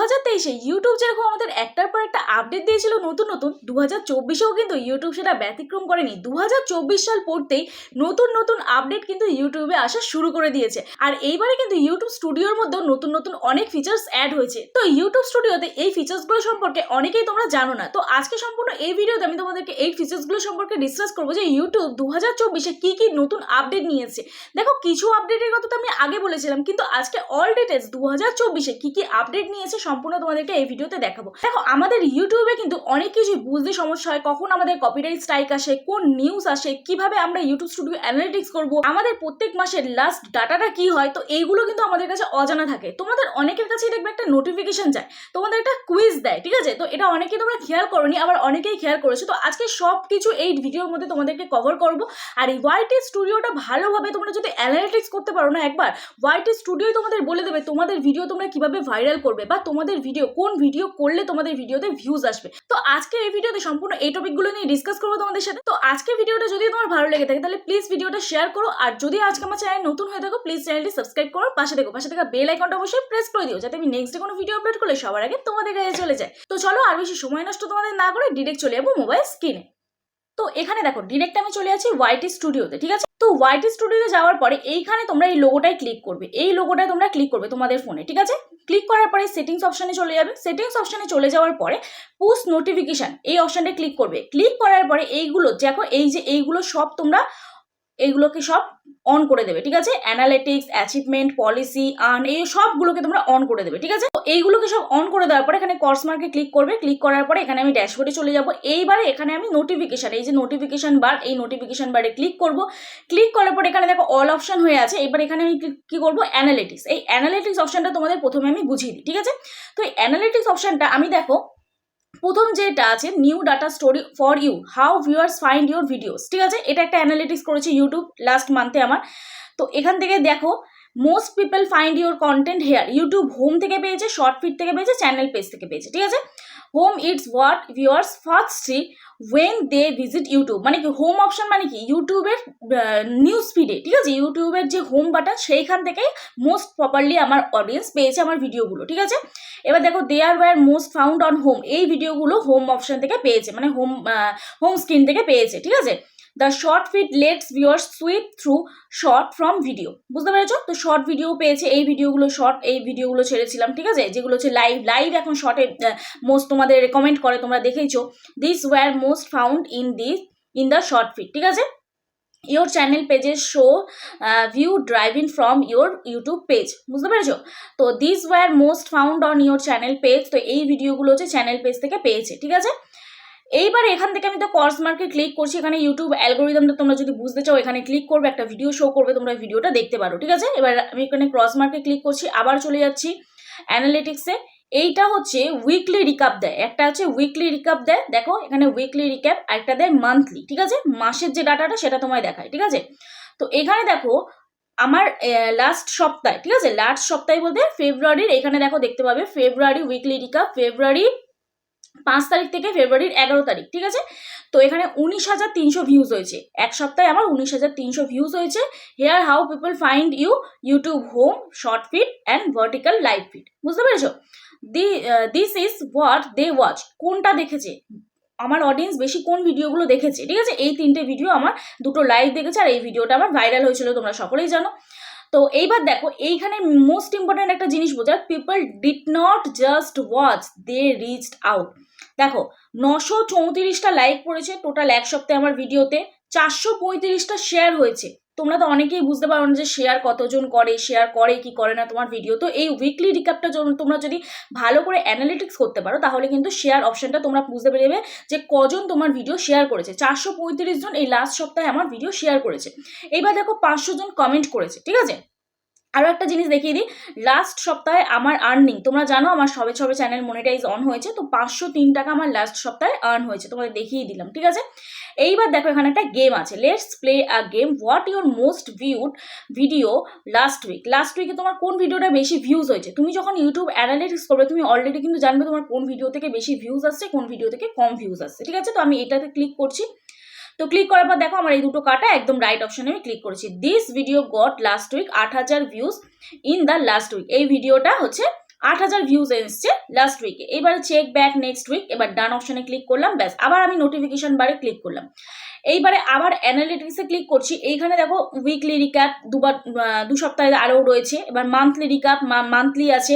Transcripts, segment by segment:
হাজার তেইশে ইউটিউব যেরকম আমাদের একটার পর একটা আপডেট দিয়েছিল নতুন নতুন দু হাজার চব্বিশেও কিন্তু ইউটিউব সেটা ব্যতিক্রম করেনি। দু হাজার চব্বিশ সাল পড়তেই নতুন নতুন আপডেট কিন্তু ইউটিউবে আসা শুরু করে দিয়েছে। আর এইবারে কিন্তু ইউটিউব স্টুডিওর মধ্যেও নতুন নতুন অনেক ফিচার্স অ্যাড হয়েছে। তো ইউটিউব স্টুডিওতে এই ফিচার্সগুলো সম্পর্কে অনেকেই তোমরা জানো না। তো আজকে সম্পূর্ণ এই ভিডিওতে আমি তোমাদেরকে এই ফিচার্সগুলো সম্পর্কে ডিসকাস করব যে ইউটিউব দু হাজার চব্বিশে কী কী নতুন আপডেট নিয়েছে। দেখো, কিছু আপডেটের কথা তো আমি আগে বলেছিলাম, কিন্তু আজকে অল ডিটেলস দু হাজার চব্বিশে কী কী আপডেট নিয়েছে সম্পূর্ণ তোমাদেরকে এই ভিডিওতে দেখাবো। দেখো, আমাদের ইউটিউবে কিন্তু অনেক কিছুই বুঝতে সমস্যা হয়, কখন আমাদের কপিরাইট স্ট্রাইক আসে, কোন নিউজ আসে, কীভাবে আমরা ইউটিউব স্টুডিও অ্যানালিটিক্স করব, আমাদের প্রত্যেক মাসের লাস্ট ডাটাটা কি হয়, তো এইগুলো কিন্তু আমাদের কাছে অজানা থাকে। তোমাদের অনেকের কাছেই দেখবে একটা নোটিফিকেশন যায়, তোমাদের একটা কুইজ দেয়, ঠিক আছে? তো এটা অনেকেই তোমরা খেয়াল করোনি, আবার অনেকেই খেয়াল করেছ, তো আজকে সব কিছু এই ভিডিওর মধ্যে তোমাদেরকে কভার করব। আর এই ওয়াইটি স্টুডিওটা ভালোভাবে তোমরা যদি অ্যানালিটিক্স করতে পারো না একবার ওয়াইটি স্টুডিওই তোমাদের বলে দেবে, তোমাদের ভিডিও তোমরা কীভাবে ভাইরাল করবে, বা তোমাদের ভিডিও কোন ভিডিও করলে তোমাদের ভিডিওতে ভিউজ আসবে? তো আজকে এই ভিডিওতে সম্পূর্ণ এই টপিকগুলো নিয়ে ডিসকাস করব তোমাদের সাথে। তো আজকে ভিডিওটা যদি তোমার ভালো লেগে থাকে, তাহলে প্লিজ ভিডিওটা শেয়ার করো। আর যদি আজকে আমার চ্যানেল নতুন হয়ে থাকো প্লিজ চ্যানেলটি সাবস্ক্রাইব করো। পাশে দেখো, পাশে থাকা বেল আইকনটা অবশ্যই প্রেস করে দিও, যাতে আমি নেক্সট কোনো ভিডিও আপলোড করলে সবার আগে তোমাদের কাছে চলে যায়। তো চলো, আর বেশি সময় নষ্ট তোমাদের না করে ডিরেক্ট চলে যাব মোবাইল স্ক্রিনে তো এখানে দেখো ডিরেক্ট আমি চলে আছি ওয়াইটি স্টুডিওতে ঠিক আছে? তো ওয়াইটি স্টুডিওতে যাওয়ার পরে এইখানে তোমরা এই লোগোটায় ক্লিক করবে। এই লোগোটায় তোমরা ক্লিক করবে তোমাদের ফোনে ঠিক আছে? ক্লিক করার পরে সেটিংস অপশানে চলে যাবে। সেটিংস অপশানে চলে যাওয়ার পরে পোস্ট নোটিফিকেশান এই অপশানটা ক্লিক করবে। ক্লিক করার পরে এইগুলো, দেখো এই যে এইগুলো সব তোমরা এইগুলোকে সব অন করে দেবে, ঠিক আছে? অ্যানালিটিক্স অ্যাচিভমেন্ট পলিসি আর্ন এই সবগুলোকে তোমরা অন করে দেবে, ঠিক আছে? তো এইগুলোকে সব অন করে দেওয়ার পরে এখানে কর্স মার্কে ক্লিক করবে ক্লিক করার পরে এখানে আমি ড্যাশবোর্ডে চলে যাব। এইবারে এখানে আমি নোটিফিকেশান এই যে নোটিফিকেশান বার এই নোটিফিকেশান বারে ক্লিক করব। ক্লিক করার পরে এখানে দেখো অল অপশন হয়ে আছে, এবার এখানে আমি কি করব? অ্যানালিটিক্স এই অ্যানালিটিক্স অপশনটা তোমাদের প্রথমে আমি বুঝিয়ে দিই, ঠিক আছে? তো এই অ্যানালিটিক্স অপশনটা আমি দেখো প্রথম যেটা আছে new data story for you how viewers find your videos ঠিক আছে? এটা একটা অ্যানালিটিক্স করেছে ইউটিউব লাস্ট মান্থে আমার। তো এখান থেকে দেখো most people find your content here YouTube home থেকে পেয়েছে শর্ট ফিট থেকে পেয়েছে চ্যানেল পেজ থেকে পেয়েছে, ঠিক আছে? Home it's what viewers first see when they visit YouTube মানে কি হোম অপশন মানে কি? ইউটিউবের নিউজ ফিডে ঠিক আছে? ইউটিউবের যে হোম বাটন সেইখান থেকে মোস্ট প্রপারলি আমার অডিয়েন্স পেয়েছে আমার ভিডিওগুলো ঠিক আছে? এবার দেখো they are were most found on home এই ভিডিওগুলো হোম অপশন থেকে পেয়েছে মানে হোম হোম স্ক্রিন থেকে পেয়েছে, ঠিক আছে? The short feed lets viewers swipe through short from video বুঝতে পেরেছ? তো শর্ট ভিডিও পেয়েছে, এই ভিডিওগুলো শর্ট এই ভিডিওগুলো ছেড়েছিলাম, ঠিক আছে? যেগুলো হচ্ছে লাইভ লাইভ এখন শর্টে মোস্ট তোমাদের রেকমেন্ড করে, তোমরা দেখেইছো। This were most found in this in the short feed ঠিক আছে? ইয়োর চ্যানেল পেজের show view driving from your YouTube page বুঝতে পেরেছ? তো this were most found on your channel page তো এই ভিডিওগুলো হচ্ছে চ্যানেল পেজ থেকে পেয়েছে, ঠিক আছে? এইবার এখান থেকে আমি তো কর্স মার্কে ক্লিক করছি, এখানে ইউটিউব অ্যালগোরিদমটা তোমরা যদি বুঝতে চাও, এখানে ক্লিক করবে, একটা ভিডিও শো করবে, তোমরা ভিডিওটা দেখতে পারো, ঠিক আছে? এবার আমি এখানে ক্রস মার্কে ক্লিক করছি, আবার চলে যাচ্ছি অ্যানালিটিক্সে এইটা হচ্ছে উইকলি রিকাপ দেয়, একটা হচ্ছে উইকলি রিকাপ দেয়, দেখো এখানে উইকলি রিক্যাপ একটা দেয় মান্থলি ঠিক আছে? মাসের যে ডাটাটা সেটা তোমায় দেখায়, ঠিক আছে? তো এখানে দেখো আমার লাস্ট সপ্তাহে, ঠিক আছে? লাস্ট সপ্তাহে বলতে ফেব্রুয়ারির এখানে দেখো দেখতে পাবে ফেব্রুয়ারি উইকলি রিকাপ ফেব্রুয়ারি পাঁচ তারিখ থেকে ফেব্রুয়ারির এগারো তারিখ, ঠিক আছে? তো এখানে উনিশ হাজার তিনশো ভিউজ হয়েছে। এক সপ্তাহে আমার উনিশ হাজার তিনশো ভিউজ হয়েছে। Here how people find you YouTube home short feed and vertical live feed বুঝতে পেরেছ? The this is what they watch কোনটা দেখেছে? আমার অডিয়েন্স বেশি কোন ভিডিওগুলো দেখেছে? ঠিক আছে? এই তিনটে ভিডিও আমার দুটো লাইভ দেখেছে আর এই ভিডিওটা আমার ভাইরাল হয়েছিল, তোমরা সকলেই জানো। তো এইবার দেখো, এইখানে মোস্ট ইম্পর্ট্যান্ট একটা জিনিস বোঝার people did not just watch they reached out দেখো, নশো চৌত্রিশটা লাইক পড়েছে টোটাল এক সপ্তাহে আমার ভিডিওতে চারশো পঁয়ত্রিশটা শেয়ার হয়েছে। তোমরা তো অনেকেই বুঝতে পারো না যে শেয়ার কতজন করে শেয়ার করে কি করে না তোমার ভিডিও তো এই উইকলি রিক্যাপটা তোমরা যদি ভালো করে অ্যানালিটিক্স করতে পারো, তাহলে কিন্তু শেয়ার অপশনটা তোমরা বুঝতে পেরে যে কজন তোমার ভিডিও শেয়ার করেছে। চারশো পঁয়ত্রিশ জন এই লাস্ট সপ্তাহে আমার ভিডিও শেয়ার করেছে। এইবার দেখো পাঁচশো জন কমেন্ট করেছে, ঠিক আছে? আরও একটা জিনিস দেখিয়ে দিই। লাস্ট সপ্তাহে আমার আর্নিং তোমরা জানো আমার সবে সবে চ্যানেল মনিটাইজ অন হয়েছে, তো পাঁচশো তিন টাকা আমার লাস্ট সপ্তাহে আর্ন হয়েছে, তোমাদের দেখিয়ে দিলাম, ঠিক আছে? এইবার দেখো এখানে একটা গেম আছে let's play a game what your most viewed video last week last উইকে তোমার কোন ভিডিওটা বেশি ভিউজ হয়েছে? তুমি যখন ইউটিউব অ্যানালিটিক্স করবে, তুমি অলরেডি কিন্তু জানবে তোমার কোন ভিডিও থেকে বেশি ভিউজ আসছে, কোন ভিডিও থেকে কম ভিউজ আসছে, ঠিক আছে? তো আমি এটাতে ক্লিক করছি। তো ক্লিক করার পর দেখো আমার এই দুটো কাটা একদম রাইট অপশনে আমি ক্লিক করেছি। This video got last week আট হাজার views in the last week এই ভিডিওটা হচ্ছে আট হাজার ভিউজ এসছে লাস্ট উইকে এবার চেক ব্যাক নেক্সট উইক এবার ডান অপশনে ক্লিক করলাম, ব্যাস। আবার আমি নোটিফিকেশন বারে ক্লিক করলাম। এইবারে আবার অ্যানালিটিক্সে ক্লিক করছি। এইখানে দেখো উইকলি রিক্যাপ দুবার দু সপ্তাহে আরও রয়েছে। এবার মান্থলি রিক্যাপ মান্থলি আছে।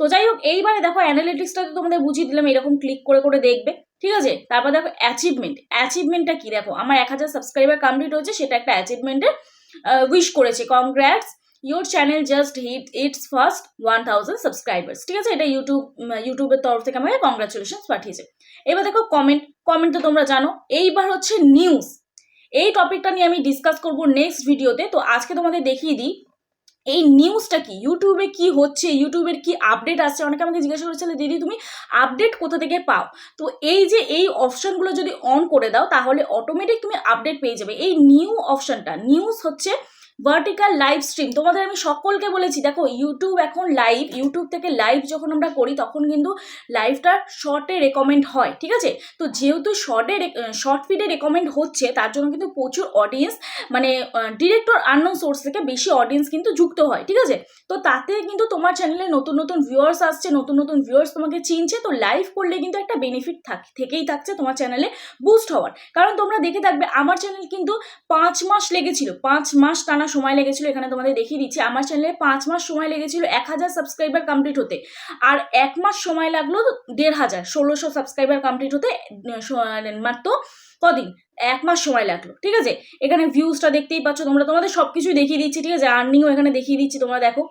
তো যাই হোক, এইবারে দেখো অ্যানালিটিক্সটা তো তোমাদের বুঝিয়ে দিলাম, এরকম ক্লিক করে করে দেখবে। ঠিক আছে? তারপর দেখো অ্যাচিভমেন্ট অ্যাচিভমেন্টটা কি? দেখো, আমার এক হাজার সাবস্ক্রাইবার কমপ্লিট হয়েছে, সেটা একটা অ্যাচিভমেন্টের উইশ করেছে। Congrats your channel just hit its first one thousand subscribers ঠিক আছে? এটা ইউটিউব ইউটিউবের তরফ থেকে আমাকে কংগ্রাচুলেশন পাঠিয়েছে। এবার দেখো কমেন্ট কমেন্ট তো তোমরা জানো। এইবার হচ্ছে নিউজ এই টপিকটা নিয়ে আমি ডিসকাস করব নেক্সট ভিডিওতে তো আজকে তোমাদের দেখিয়ে দিই এই নিউজটা কি? ইউটিউবে কি হচ্ছে? ইউটিউবের কি আপডেট আসছে? অনেকে আমাকে জিজ্ঞাসা করেছিল, দিদি, তুমি আপডেট কোথা থেকে পাও? তো এই যে এই অপশনগুলো যদি অন করে দাও, তাহলে অটোমেটিক তুমি আপডেট পেয়ে যাবে। এই নিউ অপশনটা নিউজ হচ্ছে ভার্টিক্যাল লাইভ স্ট্রিম তোমাদের আমি সকলকে বলেছি, দেখো ইউটিউব এখন লাইভ ইউটিউব থেকে লাইভ যখন আমরা করি, তখন কিন্তু লাইভটা শর্টে রেকমেন্ড হয়, ঠিক আছে? তো যেহেতু শর্টে শর্ট ফিডে রেকমেন্ড হচ্ছে, তার জন্য কিন্তু প্রচুর অডিয়েন্স মানে ডিরেক্টর আননোন সোর্স থেকে বেশি অডিয়েন্স কিন্তু যুক্ত হয়, ঠিক আছে? তো তাতে কিন্তু তোমার চ্যানেলে নতুন নতুন ভিউয়ার্স আসছে, নতুন নতুন ভিউয়ার্স তোমাকে চিনছে, তো লাইভ করলে কিন্তু একটা বেনিফিট থাকে, থেকেই থাকছে তোমার চ্যানেলে বুস্ট হওয়ার। কারণ তোমরা দেখে থাকবে, আমার চ্যানেল কিন্তু পাঁচ মাস লেগেছিল, পাঁচ মাস টানা সময় লেগেছিল, এখানে তোমাদের দেখিয়ে দিচ্ছি। আমার চ্যানেলে পাঁচ মাস সময় লেগেছিল এক হাজার সাবস্ক্রাইবার কমপ্লিট হতে। আর এক মাস সময় লাগল দেড় হাজার, ষোলোশো সাবস্ক্রাইবার কমপ্লিট হতে মাত্র কদিন? এক মাস সময় লাগল, ঠিক আছে? এখানে ভিউজটা দেখতেই পাচ্ছ, তোমরা তোমাদের সব কিছুই দেখিয়ে দিচ্ছি, ঠিক আছে? আর্নিংও এখানে দেখিয়ে দিচ্ছি, তোমরা দেখো।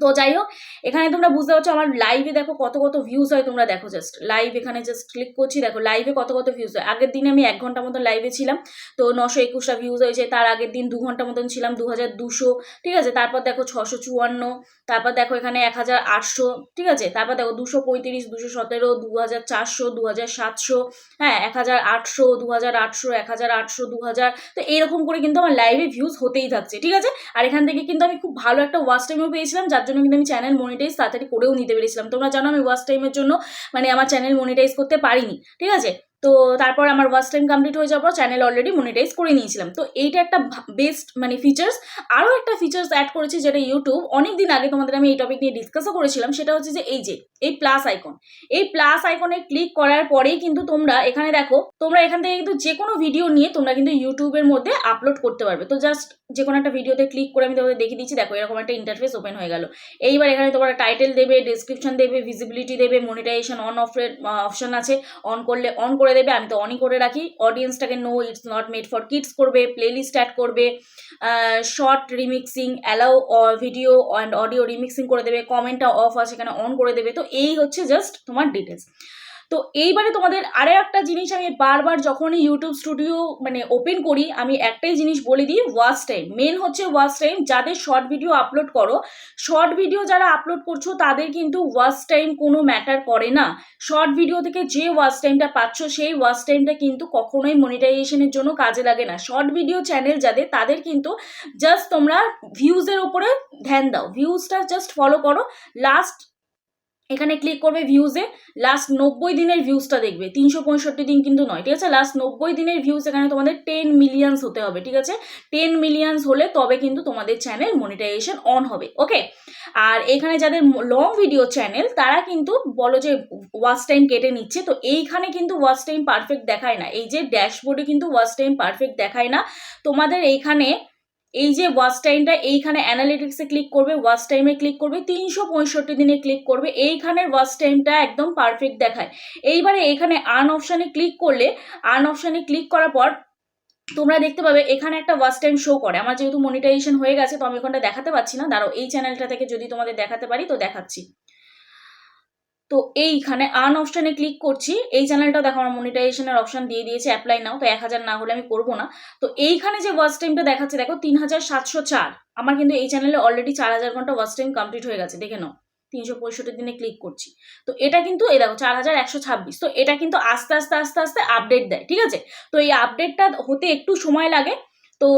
তো যাই হোক এখানে তোমরা বুঝতে পারছ আমার লাইভে দেখো কত কত ভিউজ হয় তোমরা দেখো জাস্ট লাইভ এখানে জাস্ট ক্লিক করছি, দেখো লাইভে কত কত ভিউজ হয়। আগের দিনে আমি এক ঘণ্টা মতন লাইভে ছিলাম, তো নশো একুশটা ভিউজ হয়েছে, তার আগের দিন দু ঘণ্টা মতন ছিলাম দু হাজার দুশো, ঠিক আছে? তারপর দেখো ছশো চুয়ান্ন, তারপর দেখো এখানে এক হাজার আটশো, ঠিক আছে? তারপর দেখো দুশো পঁয়ত্রিশ, দুশো সতেরো দু হাজার চারশো দু হাজার সাতশো হ্যাঁ এক হাজার আটশো দু হাজার আটশো এক হাজার আটশো দু হাজার তো এরকম করে কিন্তু আমার লাইভে ভিউজ হতেই থাকছে, ঠিক আছে? আর এখান থেকে কিন্তু আমি খুব ভালো একটা ওয়াচ টাইমও পেয়েছিলাম, যার জন্য কিন্তু আমি চ্যানেল মনিটাইজ তাড়াতাড়ি করেও নিতে পেরেছিলাম। তোমরা জানো আমি ওয়াশ টাইমের জন্য মানে আমার চ্যানেল মনিটাইজ করতে পারিনি। ঠিক আছে? তো তারপর আমার ওয়াচ টাইম কমপ্লিট হয়ে যাওয়ার পর চ্যানেল অলরেডি মনিটাইজ করে নিয়েছিলাম। তো এইটা একটা বেস্ট মানে ফিচার্স আরও একটা ফিচার্স অ্যাড করেছি যেটা ইউটিউব অনেক দিন আগে তোমাদের আমি এই টপিক নিয়ে ডিসকাসও করেছিলাম, সেটা হচ্ছে যে এই যে, এই প্লাস আইকন এই প্লাস আইকনে ক্লিক করার পরেই কিন্তু তোমরা এখানে দেখো, তোমরা এখান থেকে কিন্তু যে কোনো ভিডিও নিয়ে তোমরা কিন্তু ইউটিউবের মধ্যে আপলোড করতে পারবে। তো জাস্ট যে কোনো একটা ভিডিওতে ক্লিক করে আমি তোমাদের দেখিয়ে দিচ্ছি, দেখো এরকম একটা ইন্টারফেস ওপেন হয়ে গেল। এইবার এখানে তোমরা টাইটেল দেবে ডিসক্রিপশন দেবে ভিজিবিলিটি দেবে মনিটাইজেশন অন অফের অপশন আছে। অন করলে অন করে দেবে, আমি তো অনই করে রাখি। অডিয়েন্সটাকে no it's not made for kids করবে প্লেলিস্ট অ্যাড করবে short remixing allow video and audio remixing করে দেবে কমেন্টটা অফ আছে সেখানে অন করে দেবে। তো এই হচ্ছে জাস্ট তোমার ডিটেলস তো এইবারে তোমাদের আরও একটা জিনিস আমি বারবার যখনই ইউটিউব স্টুডিও মানে ওপেন করি, আমি একটাই জিনিস বলে দিই ওয়াচ টাইম মেন হচ্ছে ওয়াচ টাইম যাদের শর্ট ভিডিও আপলোড করো শর্ট ভিডিও যারা আপলোড করছ, তাদের কিন্তু ওয়াচ টাইম কোনো ম্যাটার করে না। শর্ট ভিডিও থেকে যে ওয়াচ টাইমটা পাচ্ছ, সেই ওয়াচ টাইমটা কিন্তু কখনোই মনিটাইজেশনের জন্য কাজে লাগে না। শর্ট ভিডিও চ্যানেল যাদের, তাদের কিন্তু জাস্ট তোমরা ভিউজের ওপরে ধ্যান দাও। ভিউজটা জাস্ট ফলো করো। লাস্ট এখানে ক্লিক করবে ভিউজে লাস্ট নব্বই দিনের ভিউজটা দেখবে, তিনশো পঁয়ষট্টি দিন কিন্তু নয়, ঠিক আছে? লাস্ট নব্বই দিনের ভিউজ এখানে তোমাদের টেন মিলিয়ন্স হতে হবে, ঠিক আছে? টেন মিলিয়ন্স হলে তবে কিন্তু তোমাদের চ্যানেল মনিটাইজেশন অন হবে ওকে আর এখানে যাদের লং ভিডিও চ্যানেল তারা কিন্তু বলো যে ওয়াচ টাইম কেটে নিচ্ছে, তো এইখানে কিন্তু ওয়াচ টাইম পারফেক্ট দেখায় না, এই যে ড্যাশবোর্ডে কিন্তু ওয়াচ টাইম পারফেক্ট দেখায় না, তোমাদের এইখানে এই যে ওয়াচ টাইমটা এইখানে অ্যানালিটিক্সে ক্লিক করবে ওয়াচ টাইমে ক্লিক করবে, তিনশো পঁয়ষট্টি দিনে ক্লিক করবে। এইখানের ওয়াচ টাইমটা একদম পারফেক্ট দেখায়। এইবারে এখানে আন অপশানে ক্লিক করলে আন অপশানে ক্লিক করার পর তোমরা দেখতে পাবে, এখানে একটা ওয়াচ টাইম শো করে। আমার যেহেতু মনিটাইজেশন হয়ে গেছে, তো আমি ওখানটা দেখাতে পাচ্ছি না। দাঁড়াও, এই চ্যানেলটা থেকে যদি তোমাদের দেখাতে পারি, তো দেখাচ্ছি। তো এইখানে আন অপশানে ক্লিক করছি। এই চ্যানেলটা দেখো, আমার মনিটাইজেশনের অপশান দিয়ে দিয়েছে অ্যাপ্লাই নাও, তো এক হাজার না হলে আমি করব না। তো এইখানে যে ওয়াচ টাইমটা দেখাচ্ছে, দেখো তিন হাজার সাতশো চার। আমার কিন্তু এই চ্যানেলে অলরেডি চার হাজার ঘণ্টা ওয়াচ টাইম কমপ্লিট হয়ে গেছে, দেখে নাও। তিনশো পঁয়ষট্টি দিনে ক্লিক করছি। তো এটা কিন্তু, এই দেখো, চার হাজার একশো ছাব্বিশ। তো এটা কিন্তু আস্তে আস্তে আস্তে আস্তে আপডেট দেয়, ঠিক আছে? তো এই আপডেটটা হতে একটু সময় লাগে তো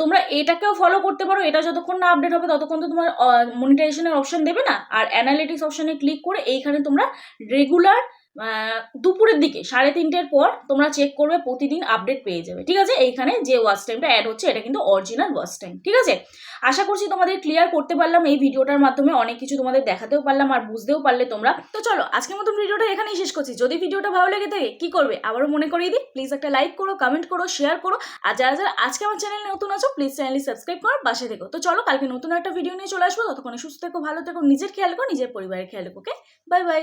তোমরা এটাকেও ফলো করতে পারো। এটা যতক্ষণ না আপডেট হবে, ততক্ষণ তো তোমার মনিটাইজেশনের অপশন দেবে না। আর অ্যানালিটিক্স অপশনে ক্লিক করে এইখানে তোমরা রেগুলার দুপুরের দিকে, সাড়ে তিনটের পর তোমরা চেক করবে প্রতিদিন আপডেট পেয়ে যাবে, ঠিক আছে? এইখানে যে ওয়াচ টাইমটা অ্যাড হচ্ছে, এটা কিন্তু অরিজিনাল ওয়াচ টাইম ঠিক আছে? আশা করছি তোমাদের ক্লিয়ার করতে পারলাম, এই ভিডিওটার মাধ্যমে অনেক কিছু তোমাদের দেখাতেও পারলাম আর বুঝতেও পারলে তোমরা। তো চলো, আজকের মতন ভিডিওটা এখানেই শেষ করছি। যদি ভিডিওটা ভালো লেগে থাকে, কি করবে? আবারও মনে করিয়ে দিই প্লিজ একটা লাইক করো কমেন্ট করো শেয়ার করো, আর যারা যারা আজকে আমার চ্যানেলে নতুন আছো প্লিজ চ্যানেলটি সাবস্ক্রাইব করো, পাশে থেকো। তো চলো, কালকে নতুন একটা ভিডিও নিয়ে চলে আসব, ততক্ষণ সুস্থ থেকো, ভালো থেকো, নিজের খেয়াল করো নিজের পরিবারের খেয়াল রেখো ওকে বাই বাই